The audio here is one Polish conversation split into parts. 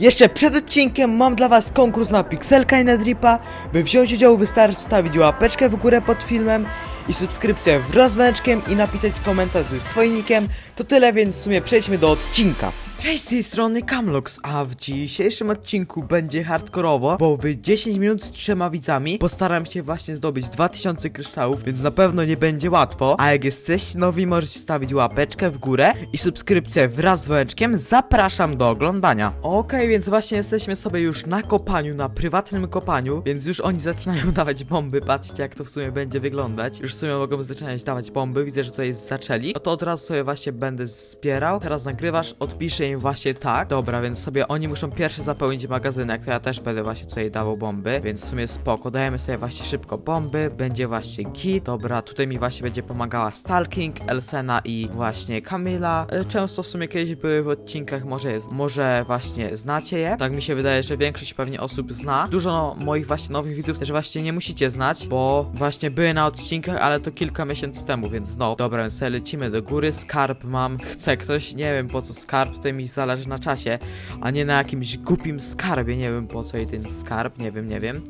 Jeszcze przed odcinkiem mam dla was konkurs na Pixelka i na Dripa. By wziąć udział wystarczy stawić łapeczkę w górę pod filmem i subskrypcję wraz z dzwoneczkiem i napisać komentarz ze swoim nickiem. To tyle, więc w sumie przejdźmy do odcinka. Cześć, z tej strony Camlox, a w dzisiejszym odcinku będzie hardkorowo, bo w 10 minut z trzema widzami postaram się właśnie zdobyć 2000 kryształów, więc na pewno nie będzie łatwo. A jak jesteście nowi, możecie stawić łapeczkę w górę i subskrypcję wraz z dzwoneczkiem. Zapraszam do oglądania. Okej, więc właśnie jesteśmy sobie już na kopaniu, na prywatnym kopaniu, więc już oni zaczynają dawać bomby. Patrzcie, jak to w sumie będzie wyglądać. Już w sumie mogą zaczynać dawać bomby. Widzę, że tutaj zaczęli. No to od razu sobie właśnie będę zbierał. Teraz nagrywasz, odpiszę im właśnie tak. Dobra, więc sobie oni muszą pierwszy zapełnić magazynek, to ja też będę właśnie tutaj dawał bomby, więc w sumie spoko. Dajemy sobie właśnie szybko bomby. Będzie właśnie git. Dobra, tutaj mi właśnie będzie pomagała Stalking, Elsena i właśnie Kamila. E, Często w sumie kiedyś były w odcinkach, może jest, może właśnie znacie je. Tak mi się wydaje, że większość pewnie osób zna. Dużo no, moich właśnie nowych widzów też właśnie nie musicie znać, bo właśnie były na odcinkach, ale to kilka miesięcy temu, więc no. Dobra, więc lecimy do góry. Skarb mam. Chce ktoś? Nie wiem po co skarb. Tutaj mi zależy na czasie, a nie na jakimś głupim skarbie. Nie wiem po co i ten skarb. Nie wiem, nie wiem.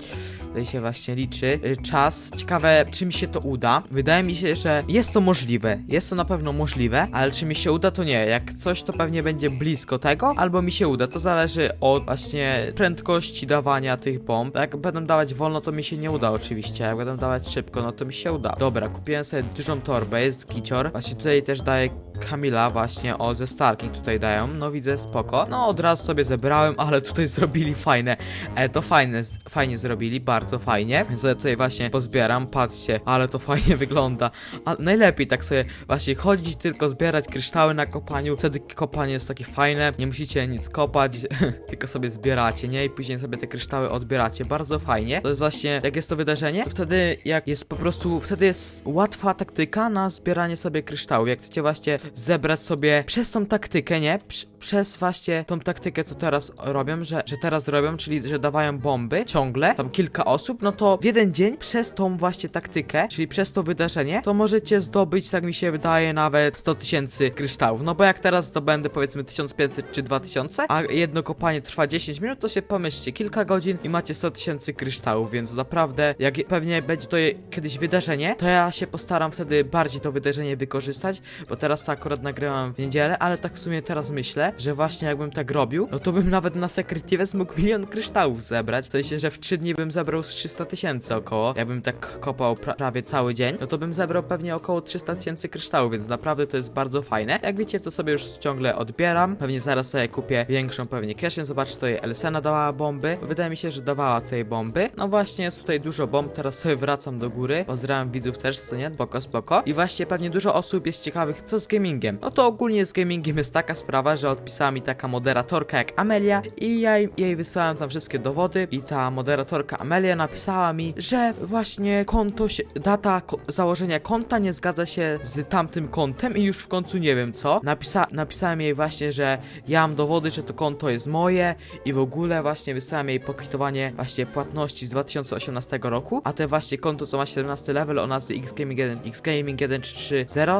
Tutaj się właśnie liczy y, czas. Ciekawe, czy mi się to uda. Wydaje mi się, że jest to możliwe. Jest to na pewno możliwe, ale czy mi się uda, to nie. Jak coś, to pewnie będzie blisko tego, albo mi się uda. To zależy od właśnie prędkości dawania tych bomb. Jak będę dawać wolno, to mi się nie uda oczywiście. Jak będę dawać szybko, no to mi się uda. Dobra, kupiłem sobie dużą torbę, jest gicior. Właśnie tutaj też daję Kamila właśnie o ze Starking tutaj dają. No widzę spoko. No od razu sobie zebrałem, ale tutaj zrobili fajne. E, to fajne, fajnie zrobili, bardzo fajnie. Więc ja tutaj właśnie pozbieram, patrzcie, ale to fajnie wygląda. A najlepiej tak sobie właśnie chodzić, tylko zbierać kryształy na kopaniu. Wtedy kopanie jest takie fajne. Nie musicie nic kopać, tylko sobie zbieracie, nie? I później sobie te kryształy odbieracie. Bardzo fajnie. To jest właśnie, jak jest to wydarzenie, to wtedy jak jest po prostu, wtedy jest łatwa taktyka na zbieranie sobie kryształów. Jak chcecie właśnie zebrać sobie przez tą taktykę, nie? Prz- przez właśnie tą taktykę, co teraz robią, że, że teraz robią, czyli że dawają bomby ciągle, tam kilka osób, no to w jeden dzień przez tą właśnie taktykę, czyli przez to wydarzenie, to możecie zdobyć, tak mi się wydaje, nawet 100 tysięcy kryształów. No bo jak teraz zdobędę powiedzmy 1500 czy 2000, a jedno kopanie trwa 10 minut, to się pomyślcie, kilka godzin i macie 100 tysięcy kryształów, więc naprawdę, jak pewnie będzie to kiedyś wydarzenie, to ja się postaram wtedy bardziej to wydarzenie wykorzystać, bo teraz to akurat nagrywam w niedzielę, ale tak w sumie teraz myślę, że właśnie jakbym tak robił, no to bym nawet na Secretive mógł milion kryształów zebrać. W sensie, że w 3 dni bym zebrał z 300 tysięcy około. Jakbym tak kopał pra prawie cały dzień, no to bym zebrał pewnie około 300 tysięcy kryształów, więc naprawdę to jest bardzo fajne. Jak widzicie, to sobie już ciągle odbieram. Pewnie zaraz sobie kupię większą pewnie kieszeń. Zobaczcie, tutaj Elsena dawała bomby. Wydaje mi się, że dawała tutaj bomby. No właśnie, jest tutaj dużo bomb. Teraz sobie wracam do góry. Pozdrawiam widzów też, co nie? Spoko, spoko. I właśnie pewnie dużo osób jest ciekawych, co z gamingiem. No to ogólnie z gamingiem jest taka sprawa, że odpisała mi taka moderatorka jak Amelia i ja jej- wysłałem tam wszystkie dowody i ta moderatorka Amelia napisała mi, że właśnie konto się, data ko założenia konta nie zgadza się z tamtym kontem i już w końcu nie wiem co. Napisa napisałem jej właśnie, że ja mam dowody, że to konto jest moje i w ogóle właśnie wysłałem jej pokwitowanie właśnie płatności z 2018 roku, a te właśnie konto co ma 17 level o nazwie Xgaming 1, Xgaming 130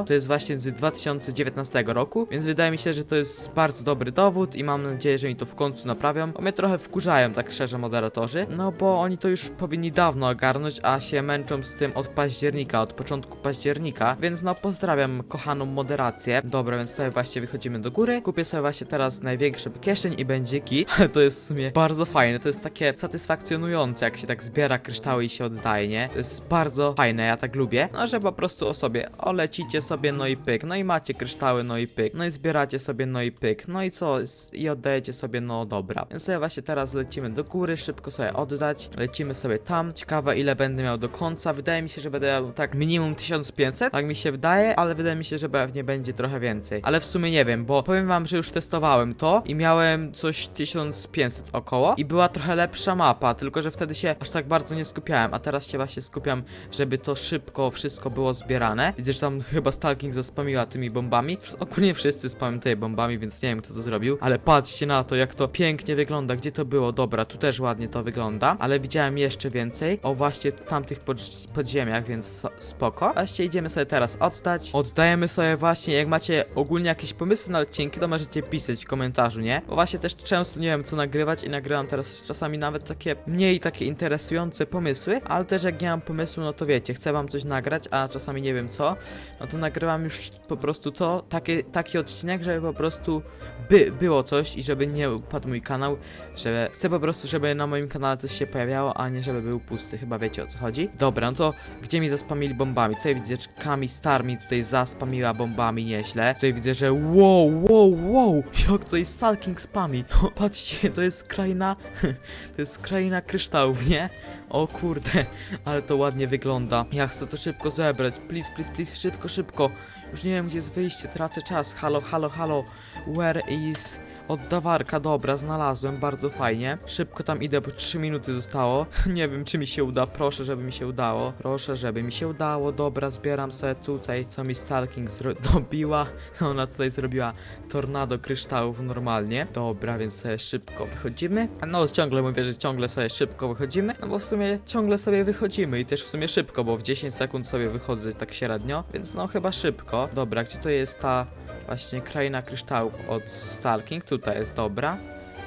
to jest właśnie z 2019 roku, więc wydaje mi się, że to jest bardzo dobry dowód i mam nadzieję, że mi to w końcu naprawią, bo mnie trochę wkurzają tak szczerze moderatorzy, no bo oni to już powinni dawno ogarnąć, a się męczą z tym od października, od początku października, więc no pozdrawiam kochaną moderację. Dobra, więc sobie właśnie wychodzimy do góry, kupię sobie właśnie teraz największą kieszeń i będzie git, to jest w sumie bardzo fajne, to jest takie satysfakcjonujące, jak się tak zbiera kryształy i się oddaje, nie? To jest bardzo fajne, ja tak lubię, no że po prostu o sobie olecicie sobie, no i pyk, no i macie kryształy, no i pyk, no i zbieracie sobie, no i pyk, no i co, i oddajecie sobie, no dobra. Więc sobie właśnie teraz lecimy do góry, szybko sobie oddać, lecimy sobie tam, ciekawe ile będę miał do końca, wydaje mi się, że będę miał tak minimum 1500, tak mi się wydaje, ale wydaje mi się, że pewnie będzie trochę więcej, ale w sumie nie wiem, bo powiem wam, że już testowałem to i miałem coś 1500 około. I była trochę lepsza mapa, tylko że wtedy się aż tak bardzo nie skupiałem, a teraz się właśnie skupiam, żeby to szybko wszystko było zbierane. Że tam chyba Stalking zaspamiła tymi bombami. Ogólnie wszyscy spamią tutaj bombami, więc nie wiem kto to zrobił. Ale patrzcie na to, jak to pięknie wygląda. Gdzie to było? Dobra, tu też ładnie to wygląda. Ale widziałem jeszcze więcej. O właśnie tamtych pod, podziemiach, więc spoko. Właśnie idziemy sobie teraz oddać. Oddajemy sobie właśnie, jak macie ogólnie jakieś pomysły na odcinki, to możecie pisać w komentarzu, nie? Bo właśnie też często nie wiem co nagrywać i nagrywam teraz czasami nawet takie mniej takie interesujące pomysły, ale też jak nie mam pomysłu, no to wiecie, chcę wam coś nagrać, a czasami nie wiem co, no to nagrywam już po prostu to, taki, taki odcinek, żeby po prostu by, było coś i żeby nie upadł mój kanał, że chcę po prostu, żeby na moim kanale coś się pojawiało, a nie żeby był pusty, chyba wiecie o co chodzi. Dobra, no to gdzie mi zaspamili bombami? Tutaj widzę, że Kami Star mi tutaj zaspamiła bombami nieźle. Tutaj widzę, że wow, wow, wow, jak tutaj Stalking spami. Patrzcie, to jest kraina, to jest kraina kryształów, nie? O kurde, ale to ładnie wygląda. Ja chcę to szybko zebrać, please, please, please, szybko, szybko. Już nie wiem, gdzie jest wyjście, tracę czas. Halo, halo, halo, where is... Oddawarka, dobra, znalazłem, bardzo fajnie. Szybko tam idę, bo 3 minuty zostało. Nie wiem, czy mi się uda, proszę, żeby mi się udało. Proszę, żeby mi się udało, dobra, zbieram sobie tutaj, co mi Stalking zrobiła. Ona tutaj zrobiła tornado kryształów normalnie. Dobra, więc sobie szybko wychodzimy. No, ciągle mówię, że ciągle sobie szybko wychodzimy, no bo w sumie ciągle sobie wychodzimy i też w sumie szybko, bo w 10 sekund sobie wychodzę tak średnio, więc no chyba szybko. Dobra, gdzie to jest ta właśnie kraina kryształów od Stalking? Tutaj jest dobra.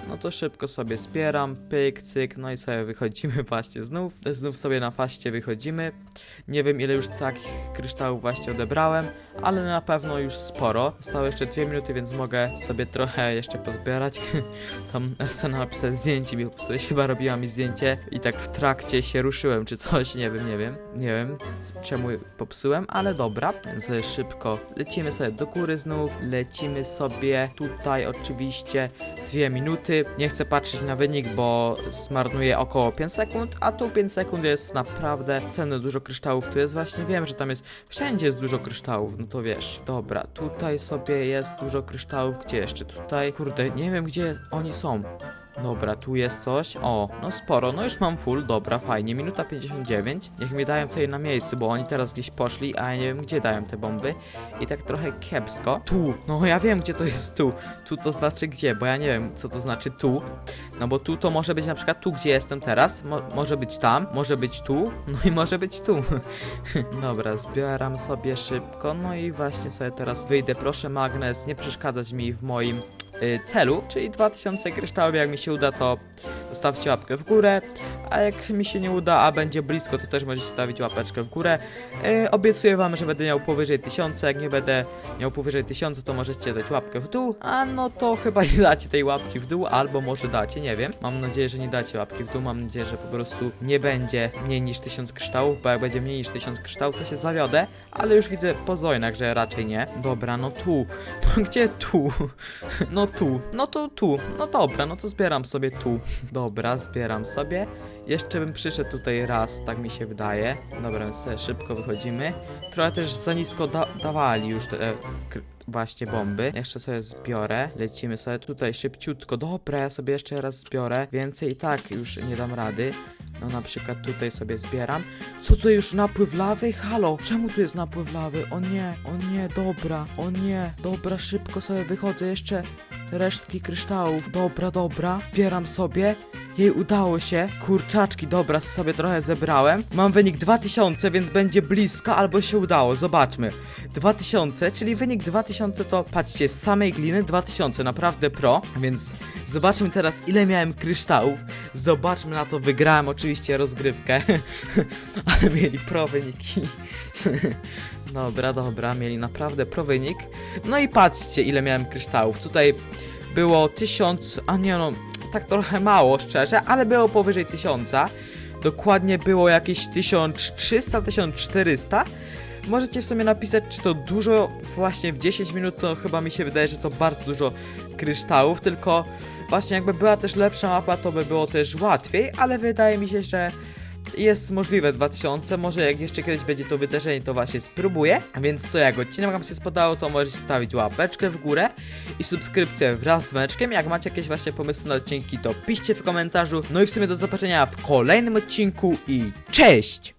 No to szybko sobie zbieram, pyk, cyk, no i sobie wychodzimy właśnie znów. Znów sobie na faście wychodzimy. Nie wiem ile już takich kryształów właśnie odebrałem, ale na pewno już sporo. Zostało jeszcze dwie minuty, więc mogę sobie trochę jeszcze pozbierać. Tam Arsena napisać zdjęcie mi chyba robiła mi zdjęcie i tak w trakcie się ruszyłem czy coś, nie wiem, nie wiem. Nie wiem czemu popsułem, ale dobra. Więc sobie szybko lecimy sobie do góry znów, lecimy sobie tutaj oczywiście dwie minuty. Nie chcę patrzeć na wynik, bo zmarnuję około 5 sekund, a tu 5 sekund jest naprawdę cenne dużo kryształów. Tu jest właśnie, wiem, że tam jest, wszędzie jest dużo kryształów, no to wiesz. Dobra, tutaj sobie jest dużo kryształów, gdzie jeszcze? Tutaj, kurde, nie wiem gdzie oni są. Dobra, tu jest coś. O, no sporo. No już mam full, dobra, fajnie. Minuta 59. Niech mi dają tutaj na miejscu, bo oni teraz gdzieś poszli, a ja nie wiem gdzie dają te bomby. I tak trochę kiepsko. Tu, no ja wiem gdzie to jest tu. Tu to znaczy gdzie, bo ja nie wiem co to znaczy tu. No bo tu to może być na przykład tu, gdzie jestem teraz. Mo może być tam, może być tu, no i może być tu. Dobra, zbieram sobie szybko. No i właśnie sobie teraz wyjdę. Proszę magnes, nie przeszkadzać mi w moim celu, czyli 2000 kryształów. Jak mi się uda, to zostawcie łapkę w górę, a jak mi się nie uda, a będzie blisko, to też możecie stawić łapeczkę w górę. Y, obiecuję wam, że będę miał powyżej 1000, jak nie będę miał powyżej 1000, to możecie dać łapkę w dół, a no to chyba nie dacie tej łapki w dół, albo może dacie, nie wiem. Mam nadzieję, że nie dacie łapki w dół, mam nadzieję, że po prostu nie będzie mniej niż 1000 kryształów, bo jak będzie mniej niż 1000 kryształów, to się zawiodę, ale już widzę po zojnach, że raczej nie. Dobra, no tu. No gdzie tu? No tu. No to tu. No dobra, no to zbieram sobie tu. Dobra, zbieram sobie. Jeszcze bym przyszedł tutaj raz, tak mi się wydaje. Dobra, więc szybko wychodzimy. Trochę też za nisko da dawali już te e, właśnie bomby. Jeszcze sobie zbiorę. Lecimy sobie tutaj szybciutko. Dobra, ja sobie jeszcze raz zbiorę. Więcej i tak już nie dam rady. No na przykład tutaj sobie zbieram. Co to już napływ lawy? Halo, czemu tu jest napływ lawy? O nie, o nie, dobra, o nie, dobra, szybko sobie wychodzę, jeszcze resztki kryształów, dobra, dobra, zbieram sobie. Jej udało się, kurczaczki, dobra, sobie trochę zebrałem. Mam wynik 2000, więc będzie blisko, albo się udało, zobaczmy. 2000, czyli wynik 2000 to, patrzcie, z samej gliny 2000, naprawdę pro. Więc zobaczmy teraz, ile miałem kryształów. Zobaczmy na to, wygrałem oczywiście rozgrywkę, ale mieli pro wyniki. Dobra, dobra, mieli naprawdę pro wynik. No i patrzcie, ile miałem kryształów. Tutaj było 1000, a nie no, tak trochę mało, szczerze, ale było powyżej 1000. Dokładnie było jakieś 1300, 1400. Możecie w sumie napisać, czy to dużo, właśnie w 10 minut to chyba mi się wydaje, że to bardzo dużo kryształów, tylko właśnie jakby była też lepsza mapa, to by było też łatwiej, ale wydaje mi się, że jest możliwe 2000, może jak jeszcze kiedyś będzie to wydarzenie, to właśnie spróbuję. Więc co, jak odcinek wam się spodobał, to możecie stawić łapeczkę w górę i subskrypcję wraz z meczkiem. Jak macie jakieś właśnie pomysły na odcinki, to piszcie w komentarzu. No i w sumie do zobaczenia w kolejnym odcinku i cześć!